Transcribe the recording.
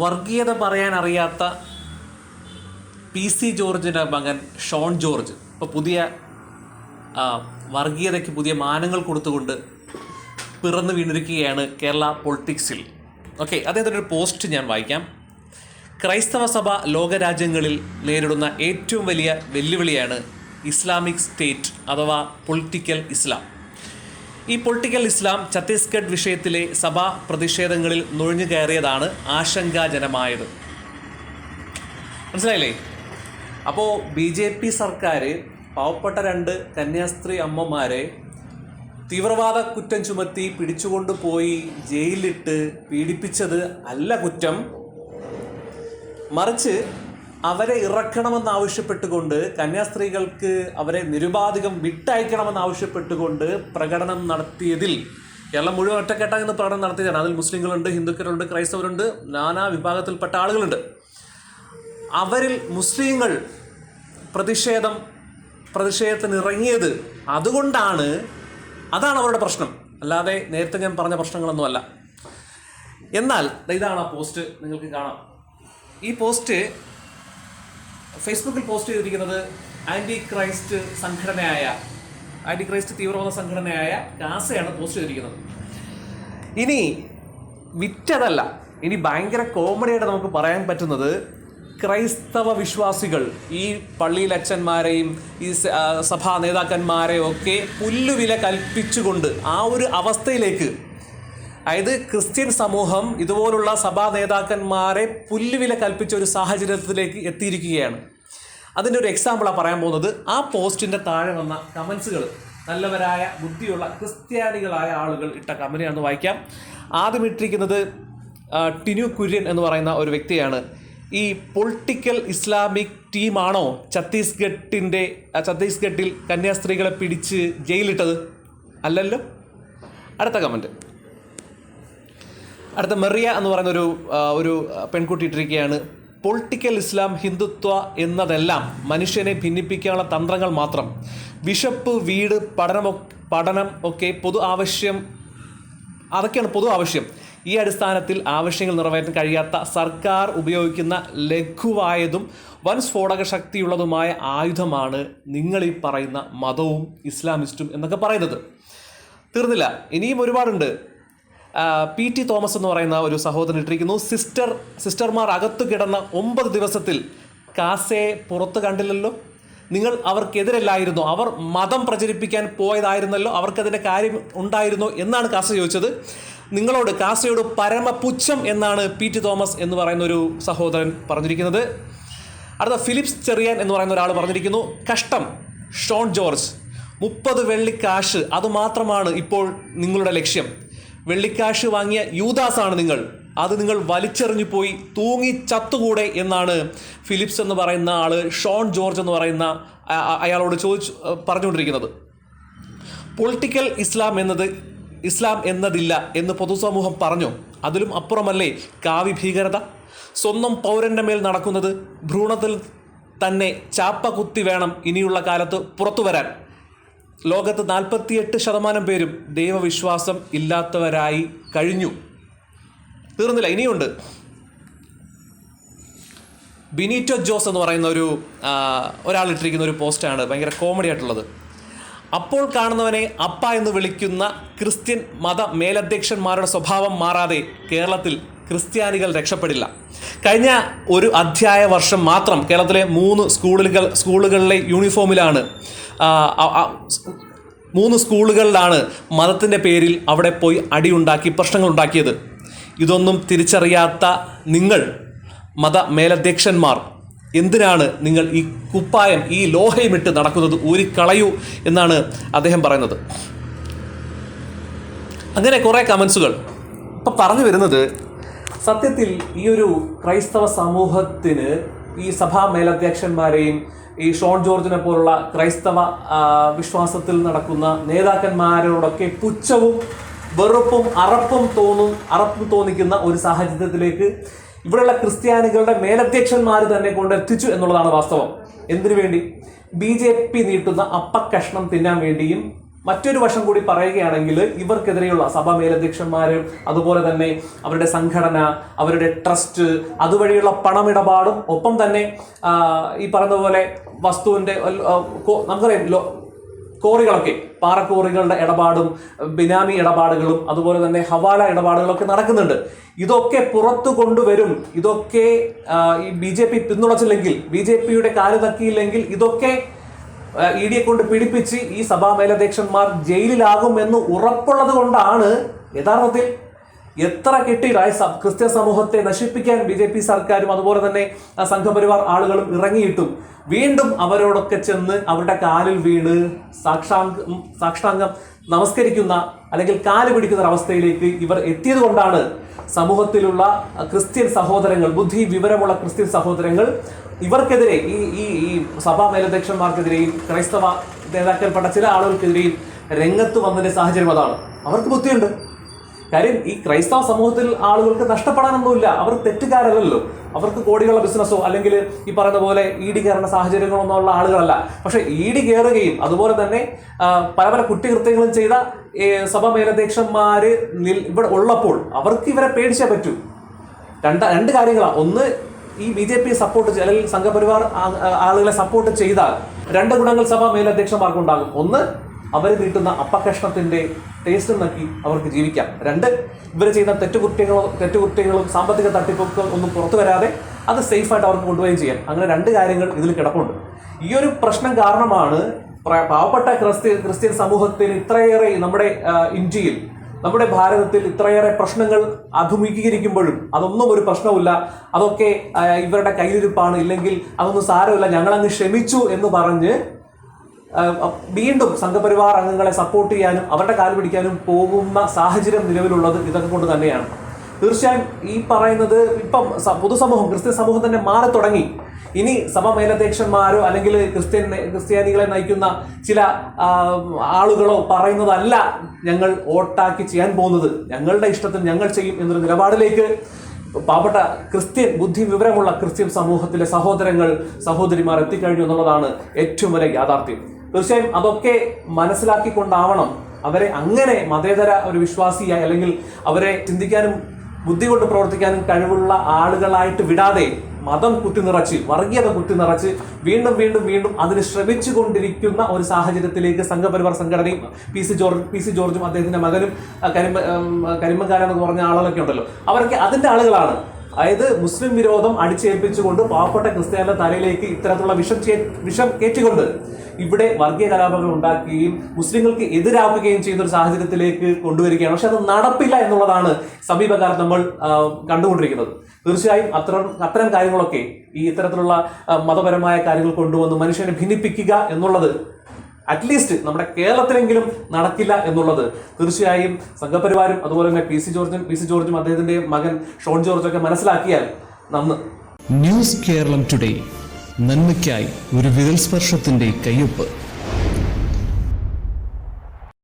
വർഗീയത പറയാൻ അറിയാത്ത പി സി ജോർജിന്റെ മകൻ ഷോൺ ജോർജ്. ഇപ്പോൾ പുതിയ വർഗീയതയ്ക്ക് പുതിയ മാനങ്ങൾ കൊടുത്തുകൊണ്ട് പിറന്നു വീണിരിക്കുകയാണ് കേരള പൊളിറ്റിക്സിൽ. ഓക്കെ അദ്ദേഹത്തിന്റെ ഒരു പോസ്റ്റ് ഞാൻ വായിക്കാം. ക്രൈസ്തവ സഭ ലോകരാജ്യങ്ങളിൽ നേരിടുന്ന ഏറ്റവും വലിയ വെല്ലുവിളിയാണ് ഇസ്ലാമിക് സ്റ്റേറ്റ് അഥവാ പൊളിറ്റിക്കൽ ഇസ്ലാം. ഈ പൊളിറ്റിക്കൽ ഇസ്ലാം ഛത്തീസ്ഗഡ് വിഷയത്തിലെ സഭാ പ്രതിഷേധങ്ങളിൽ നുഴഞ്ഞു കയറിയതാണ് ആശങ്കാജനമായത്. മനസ്സിലായില്ലേ? അപ്പോൾ ബി ജെ പി സർക്കാർ പാവപ്പെട്ട രണ്ട് കന്യാസ്ത്രീ അമ്മമാരെ തീവ്രവാദ കുറ്റം ചുമത്തി പിടിച്ചുകൊണ്ട് പോയി ജയിലിലിട്ട് പീഡിപ്പിച്ചത് അല്ല കുറ്റം. മറിച്ച് അവരെ ഇറക്കണമെന്നാവശ്യപ്പെട്ടുകൊണ്ട് കന്യാസ്ത്രീകൾക്ക് അവരെ നിരുപാധികം വിട്ടയക്കണമെന്നാവശ്യപ്പെട്ടുകൊണ്ട് പ്രകടനം നടത്തിയതിൽ കേരളം മുഴുവൻ ഒറ്റക്കെട്ടായി നിന്ന് പ്രകടനം നടത്തിയതാണ്. അതിൽ മുസ്ലിങ്ങളുണ്ട് ഹിന്ദുക്കളുണ്ട് ക്രൈസ്തവരുണ്ട് നാനാ വിഭാഗത്തിൽപ്പെട്ട ആളുകളുണ്ട്. അവരിൽ മുസ്ലിങ്ങൾ പ്രതിഷേധം പ്രതിഷേധത്തിന് ഇറങ്ങിയത് അതുകൊണ്ടാണ് അതാണ് അവരുടെ പ്രശ്നം. അല്ലാതെ നേരത്തെ ഞാൻ പറഞ്ഞ പ്രശ്നങ്ങളൊന്നുമല്ല. എന്നാൽ ഇതാണ് ആ പോസ്റ്റ് നിങ്ങൾക്ക് കാണാം. ഈ പോസ്റ്റ് ഫേസ്ബുക്കിൽ പോസ്റ്റ് ചെയ്തിരിക്കുന്നത് ആന്റി ക്രൈസ്റ്റ് സംഘടനയായ ആന്റി ക്രൈസ്റ്റ് തീവ്രവാദ സംഘടനയായ കാസയാണ് പോസ്റ്റ് ചെയ്തിരിക്കുന്നത്. ഇനി വിറ്റതല്ല ഇനി ഭയങ്കര കോമഡിയായിട്ട് നമുക്ക് പറയാൻ പറ്റുന്നത് ക്രൈസ്തവ വിശ്വാസികൾ ഈ പള്ളിയിൽ അച്ഛന്മാരെയും ഈ സഭാ നേതാക്കന്മാരെയും ഒക്കെ പുല്ലുവില കൽപ്പിച്ചുകൊണ്ട് ആ ഒരു അവസ്ഥയിലേക്ക് അതായത് ക്രിസ്ത്യൻ സമൂഹം ഇതുപോലുള്ള സഭാ നേതാക്കന്മാരെ പുല്ലുവില കൽപ്പിച്ച ഒരു സാഹചര്യത്തിലേക്ക് എത്തിയിരിക്കുകയാണ്. അതിന്റെ ഒരു എക്സാമ്പിളാണ് പറയാൻ പോകുന്നത് ആ പോസ്റ്റിന്റെ താഴെ വന്ന കമൻസുകൾ നല്ലവരായ ബുദ്ധിയുള്ള ക്രിസ്ത്യാനികളായ ആളുകൾ ഇട്ട കമന്റാണെന്ന് വായിക്കാം. ആദ്യം ഇട്ടിരിക്കുന്നത് ടിനു കുര്യൻ എന്ന് പറയുന്ന ഒരു വ്യക്തിയാണ്. ഈ പൊളിറ്റിക്കൽ ഇസ്ലാമിക് ടീമാണോ ഛത്തീസ്ഗഡിന്റെ ഛത്തീസ്ഗഡിൽ കന്യാസ്ത്രീകളെ പിടിച്ച് ജയിലിട്ടത്? അല്ലല്ലോ? അടുത്ത കമന്റ് അടുത്ത മെറിയ എന്ന് പറയുന്ന ഒരു ഒരു പെൺകുട്ടി ഇട്ടിരിക്കുകയാണ്. പൊളിറ്റിക്കൽ ഇസ്ലാം ഹിന്ദുത്വ എന്നതെല്ലാം മനുഷ്യനെ ഭിന്നിപ്പിക്കാനുള്ള തന്ത്രങ്ങൾ മാത്രം. വിശപ്പ് വീട് പഠനം പഠനം ഒക്കെ പൊതു ആവശ്യം അതൊക്കെയാണ് പൊതു ആവശ്യം. ഈ അടിസ്ഥാനത്തിൽ ആവശ്യങ്ങൾ നിറവേറ്റാൻ കഴിയാത്ത സർക്കാർ ഉപയോഗിക്കുന്ന ലഘുവായതും വൻ സ്ഫോടക ശക്തിയുള്ളതുമായ ആയുധമാണ് നിങ്ങൾ ഈ പറയുന്ന മതവും ഇസ്ലാമിസ്റ്റും എന്നൊക്കെ പറയുന്നത്. തീർന്നില്ല. ഇനിയും ഒരുപാടുണ്ട്. പി ടി തോമസ് എന്ന് പറയുന്ന ഒരു സഹോദരൻ ഇട്ടിരിക്കുന്നു. സിസ്റ്റർ സിസ്റ്റർമാർ അകത്തു കിടന്ന ഒമ്പത് ദിവസത്തിൽ കാസയെ പുറത്ത് കണ്ടില്ലല്ലോ. നിങ്ങൾ അവർക്കെതിരല്ലായിരുന്നു. അവർ മതം പ്രചരിപ്പിക്കാൻ പോയതായിരുന്നല്ലോ. അവർക്കതിന്റെ കാര്യം ഉണ്ടായിരുന്നു എന്നാണ് കാസ ചോദിച്ചത്. നിങ്ങളോട് കാസയോട് പരമപുച്ഛം എന്നാണ് പി ടി തോമസ് എന്ന് പറയുന്ന ഒരു സഹോദരൻ പറഞ്ഞിരിക്കുന്നത്. അടുത്ത ഫിലിപ്സ് ചെറിയാൻ എന്ന് പറയുന്ന ഒരാൾ പറഞ്ഞിരിക്കുന്നു. കഷ്ടം ഷോൺ ജോർജ്. മുപ്പത് വെള്ളി കാശ് അതുമാത്രമാണ് ഇപ്പോൾ നിങ്ങളുടെ ലക്ഷ്യം. വെള്ളിക്കാശ് വാങ്ങിയ യൂദാസാണ് നിങ്ങൾ. അത് നിങ്ങൾ വലിച്ചെറിഞ്ഞു പോയി തൂങ്ങി ചത്തുകൂടെ എന്നാണ് ഫിലിപ്സ് എന്ന് പറയുന്ന ആൾ ഷോൺ ജോർജ് എന്ന് പറയുന്ന അയാളോട് ചോദിച്ചു പറഞ്ഞുകൊണ്ടിരിക്കുന്നത്. പൊളിറ്റിക്കൽ ഇസ്ലാം എന്നത് ഇസ്ലാം എന്നതില്ല എന്ന് പൊതുസമൂഹം പറഞ്ഞു. അതിലും അപ്പുറമല്ലേ കാവി ഭീകരത? സ്വന്തം പൗരന്റെ മേൽ നടക്കുന്നത് ഭ്രൂണത്തിൽ തന്നെ ചാപ്പ കുത്തി വേണം ഇനിയുള്ള കാലത്ത് പുറത്തു വരാൻ. ലോകത്ത് നാൽപ്പത്തിയെട്ട് ശതമാനം പേരും ദൈവവിശ്വാസം ഇല്ലാത്തവരായി കഴിഞ്ഞു. തീർന്നില്ല ഇനിയുണ്ട്. ബിനീറ്റോ ജോസ് എന്ന് പറയുന്ന ഒരു ഒരാൾ ഇട്ടിരിക്കുന്ന ഒരു പോസ്റ്റാണ് ഭയങ്കര കോമഡി ആയിട്ടുള്ളത്. അപ്പോൾ കാണുന്നവനെ അപ്പ എന്ന് വിളിക്കുന്ന ക്രിസ്ത്യൻ മത മേലധ്യക്ഷന്മാരുടെ സ്വഭാവം മാറാതെ കേരളത്തിൽ ക്രിസ്ത്യാനികൾ രക്ഷപ്പെടില്ല. കഴിഞ്ഞ ഒരു അധ്യായ വർഷം മാത്രം കേരളത്തിലെ മൂന്ന് സ്കൂളുകൾ സ്കൂളുകളിലെ യൂണിഫോമിലാണ് മൂന്ന് സ്കൂളുകളിലാണ് മതത്തിന്റെ പേരിൽ അവിടെ പോയി അടിയുണ്ടാക്കി പ്രശ്നങ്ങൾ ഉണ്ടാക്കിയത് ഇതൊന്നും തിരിച്ചറിയാത്ത നിങ്ങൾ മത മേലധ്യക്ഷന്മാർ എന്തിനാണ് നിങ്ങൾ ഈ കുപ്പായം ഈ ലോഹയുമിട്ട് നടക്കുന്നത്? ഊരിക്കളയൂ എന്നാണ് അദ്ദേഹം പറയുന്നത്. അങ്ങനെ കുറേ കമൻസുകൾ ഇപ്പം പറഞ്ഞു വരുന്നത് സത്യത്തിൽ ഈ ഒരു ക്രൈസ്തവ സമൂഹത്തിന് ഈ സഭാ മേലധ്യക്ഷന്മാരെയും ഈ ഷോൺ ജോർജിനെ പോലുള്ള ക്രൈസ്തവ വിശ്വാസത്തിൽ നടക്കുന്ന നേതാക്കന്മാരോടൊക്കെ പുച്ഛവും വെറുപ്പും അറപ്പും തോന്നും അറപ്പും തോന്നിക്കുന്ന ഒരു സാഹചര്യത്തിലേക്ക് ഇവിടെയുള്ള ക്രിസ്ത്യാനികളുടെ മേലധ്യക്ഷന്മാർ തന്നെ കൊണ്ട് എത്തിച്ചു എന്നുള്ളതാണ് വാസ്തവം. എന്തിനു വേണ്ടി? ബി ജെ പി നീട്ടുന്ന അപ്പക്കഷ്ണം തിന്നാൻ വേണ്ടിയും മറ്റൊരു വശം കൂടി പറയുകയാണെങ്കിൽ ഇവർക്കെതിരെയുള്ള സഭാ മേലധ്യക്ഷന്മാർ അതുപോലെ തന്നെ അവരുടെ സംഘടന അവരുടെ ട്രസ്റ്റ് അതുവഴിയുള്ള പണമിടപാടും ഒപ്പം തന്നെ ഈ പറഞ്ഞതുപോലെ വസ്തുവിന്റെ നമുക്കറിയാം കോറികളൊക്കെ പാറക്കോറികളുടെ ഇടപാടും ബിനാമി ഇടപാടുകളും അതുപോലെ തന്നെ ഹവാല ഇടപാടുകളൊക്കെ നടക്കുന്നുണ്ട്. ഇതൊക്കെ പുറത്തു കൊണ്ടുവരും. ഇതൊക്കെ ഈ ബി ജെ പി പിന്തുണച്ചില്ലെങ്കിൽ ബി ജെ പിയുടെ കാൽ തക്കിയില്ലെങ്കിൽ ഇതൊക്കെ ഇ ഡിയെ കൊണ്ട് പിടിപ്പിച്ച് ഈ സഭാ മേലധ്യക്ഷന്മാർ ജയിലിലാകുമെന്ന് ഉറപ്പുള്ളത് കൊണ്ടാണ് യഥാർത്ഥത്തിൽ എത്ര കെട്ടിയിലായി ക്രിസ്ത്യ സമൂഹത്തെ നശിപ്പിക്കാൻ ബി ജെ പി സർക്കാരും അതുപോലെ തന്നെ സംഘപരിവാർ ആളുകളും ഇറങ്ങിയിട്ടും വീണ്ടും അവരോടൊക്കെ ചെന്ന് അവരുടെ കാലിൽ വീണ് സാക്ഷാംഗം സാക്ഷാംഗം നമസ്കരിക്കുന്ന അല്ലെങ്കിൽ കാൽ പിടിക്കുന്ന ഒരു അവസ്ഥയിലേക്ക് ഇവർ എത്തിയത് കൊണ്ടാണ് സമൂഹത്തിലുള്ള ക്രിസ്ത്യൻ സഹോദരങ്ങൾ ബുദ്ധി വിവരമുള്ള ക്രിസ്ത്യൻ സഹോദരങ്ങൾ ഇവർക്കെതിരെ ഈ ഈ ഈ സഭാ മേലധ്യക്ഷന്മാർക്കെതിരെയും ക്രൈസ്തവ നേതാക്കൾപ്പെട്ട ചില ആളുകൾക്കെതിരെയും രംഗത്ത് വന്നതിന്റെ സാഹചര്യം അതാണ്. അവർക്ക് ബുദ്ധിയുണ്ട്. കാര്യം ഈ ക്രൈസ്തവ സമൂഹത്തിൽ ആളുകൾക്ക് നഷ്ടപ്പെടാനൊന്നുമില്ല. അവർ തെറ്റുകാരല്ലല്ലോ. അവർക്ക് കോടികളുടെ ബിസിനസ്സോ അല്ലെങ്കിൽ ഈ പറയുന്ന പോലെ ഇ ഡി കയറുന്ന സാഹചര്യങ്ങളൊന്നും ഉള്ള ആളുകളല്ല. പക്ഷെ ഇ ഡി കയറുകയും അതുപോലെ തന്നെ പല പല കുറ്റകൃത്യങ്ങളും ചെയ്ത സഭ നിൽ- ഇവിടെ ഉള്ളപ്പോൾ അവർക്ക് ഇവരെ പേടിച്ചേ പറ്റൂ. രണ്ട് രണ്ട് കാര്യങ്ങളാണ് ഒന്ന് ഈ ബി ജെ പി സപ്പോർട്ട് അല്ലെങ്കിൽ സംഘപരിവാർ ആളുകളെ സപ്പോർട്ട് ചെയ്താൽ രണ്ട് ഗുണങ്ങൾ സഭ മേലധ്യക്ഷന്മാർക്കുണ്ടാകും. ഒന്ന് അവർ നീട്ടുന്ന അപ്പകഷ്ണത്തിന്റെ ടേസ്റ്റ് നൽകി അവർക്ക് ജീവിക്കാം. രണ്ട് ഇവർ ചെയ്യുന്ന തെറ്റുകുറ്റങ്ങളോ തെറ്റുകുറ്റങ്ങളും സാമ്പത്തിക തട്ടിപ്പൊക്കെ ഒന്നും പുറത്തു വരാതെ അത് സേഫായിട്ട് അവർക്ക് കൊണ്ടുപോയി ചെയ്യാം. അങ്ങനെ രണ്ട് കാര്യങ്ങൾ ഇതിൽ കിടപ്പുണ്ട്. ഈ ഒരു പ്രശ്നം കാരണമാണ് പാവപ്പെട്ട ക്രിസ്ത്യൻ ക്രിസ്ത്യൻ സമൂഹത്തിൽ ഇത്രയേറെ നമ്മുടെ ഇന്ത്യയിൽ നമ്മുടെ ഭാരതത്തിൽ ഇത്രയേറെ പ്രശ്നങ്ങൾ അഭിമുഖീകരിക്കുമ്പോഴും അതൊന്നും ഒരു പ്രശ്നമില്ല അതൊക്കെ ഇവരുടെ കയ്യിലിരിപ്പാണ്. ഇല്ലെങ്കിൽ അതൊന്നും സാരമില്ല. ഞങ്ങളങ്ങ് ക്ഷമിച്ചു എന്ന് പറഞ്ഞ് വീണ്ടും സംഘപരിവാർ അംഗങ്ങളെ സപ്പോർട്ട് ചെയ്യാനും അവരുടെ കാൽ പിടിക്കാനും പോകുന്ന സാഹചര്യം നിലവിലുള്ളത് ഇതൊക്കെ കൊണ്ട് തന്നെയാണ്. തീർച്ചയായും ഈ പറയുന്നത് ഇപ്പം പൊതുസമൂഹം ക്രിസ്ത്യൻ സമൂഹം തന്നെ മാറി തുടങ്ങി. ഇനി സഭ മേലധ്യക്ഷന്മാരോ അല്ലെങ്കിൽ ക്രിസ്ത്യൻ ക്രിസ്ത്യാനികളെ നയിക്കുന്ന ചില ആളുകളോ പറയുന്നതല്ല ഞങ്ങൾ വോട്ടാക്കി ചെയ്യാൻ പോകുന്നത്. ഞങ്ങളുടെ ഇഷ്ടത്തിൽ ഞങ്ങൾ ചെയ്യും എന്നൊരു നിലപാടിലേക്ക് പാവപ്പെട്ട ക്രിസ്ത്യൻ ബുദ്ധി വിവരമുള്ള ക്രിസ്ത്യൻ സമൂഹത്തിലെ സഹോദരങ്ങൾ സഹോദരിമാർ എത്തിക്കഴിഞ്ഞു എന്നുള്ളതാണ് ഏറ്റവും വലിയ യാഥാർത്ഥ്യം. തീർച്ചയായും അതൊക്കെ മനസ്സിലാക്കിക്കൊണ്ടാവണം. അവരെ അങ്ങനെ മതേതര ഒരു വിശ്വാസിയായി അല്ലെങ്കിൽ അവരെ ചിന്തിക്കാനും ബുദ്ധി കൊണ്ട് പ്രവർത്തിക്കാനും കഴിവുള്ള ആളുകളായിട്ട് വിടാതെ മതം കുത്തി നിറച്ച് വർഗീയത കുത്തി നിറച്ച് വീണ്ടും വീണ്ടും വീണ്ടും അതിന് ശ്രമിച്ചു കൊണ്ടിരിക്കുന്ന ഒരു സാഹചര്യത്തിലേക്ക് സംഘപരിവാർ സംഘടനയും P C George P C ജോർജും അദ്ദേഹത്തിന്റെ മകനും കരിമ ഉം, എന്ന് പറഞ്ഞ ആളുകളൊക്കെ ഉണ്ടല്ലോ. അവരൊക്കെ അതിന്റെ ആളുകളാണ്. അതായത് മുസ്ലിം വിരോധം അടിച്ചേൽപ്പിച്ചുകൊണ്ട് പാവപ്പെട്ട ക്രിസ്ത്യാനിയുടെ തലയിലേക്ക് ഇത്തരത്തിലുള്ള വിഷം വിഷം കയറ്റിക്കൊണ്ട് ഇവിടെ വർഗീയ കലാപങ്ങൾ ഉണ്ടാക്കുകയും മുസ്ലിങ്ങൾക്ക് എതിരാക്കുകയും ചെയ്യുന്ന ഒരു സാഹചര്യത്തിലേക്ക് കൊണ്ടുവരികയാണ്. പക്ഷെ അത് നടപ്പില്ല എന്നുള്ളതാണ് സമീപകാലത്ത് നമ്മൾ കണ്ടുകൊണ്ടിരിക്കുന്നത്. തീർച്ചയായും അത്തരം അത്തരം കാര്യങ്ങളൊക്കെ ഈ ഇത്തരത്തിലുള്ള മതപരമായ കാര്യങ്ങൾ കൊണ്ടുവന്ന് മനുഷ്യനെ ഭിന്നിപ്പിക്കുക എന്നുള്ളത് അറ്റ്ലീസ്റ്റ് നമ്മുടെ കേരളത്തിലെങ്കിലും നടക്കില്ല എന്നുള്ളത്. തീർച്ചയായും സംഘപരിവാരും അതുപോലെ തന്നെ P C George P C ജോർജും അദ്ദേഹത്തിന്റെ മകൻ ഷോൺ ജോർജും ഒക്കെ മനസ്സിലാക്കിയാൽ നന്ന്. ന്യൂസ് കേരളം ടുഡേ നന്മയ്ക്കായി ഒരു വിരൽ സ്പർശത്തിന്റെ കയ്യൊപ്പ്.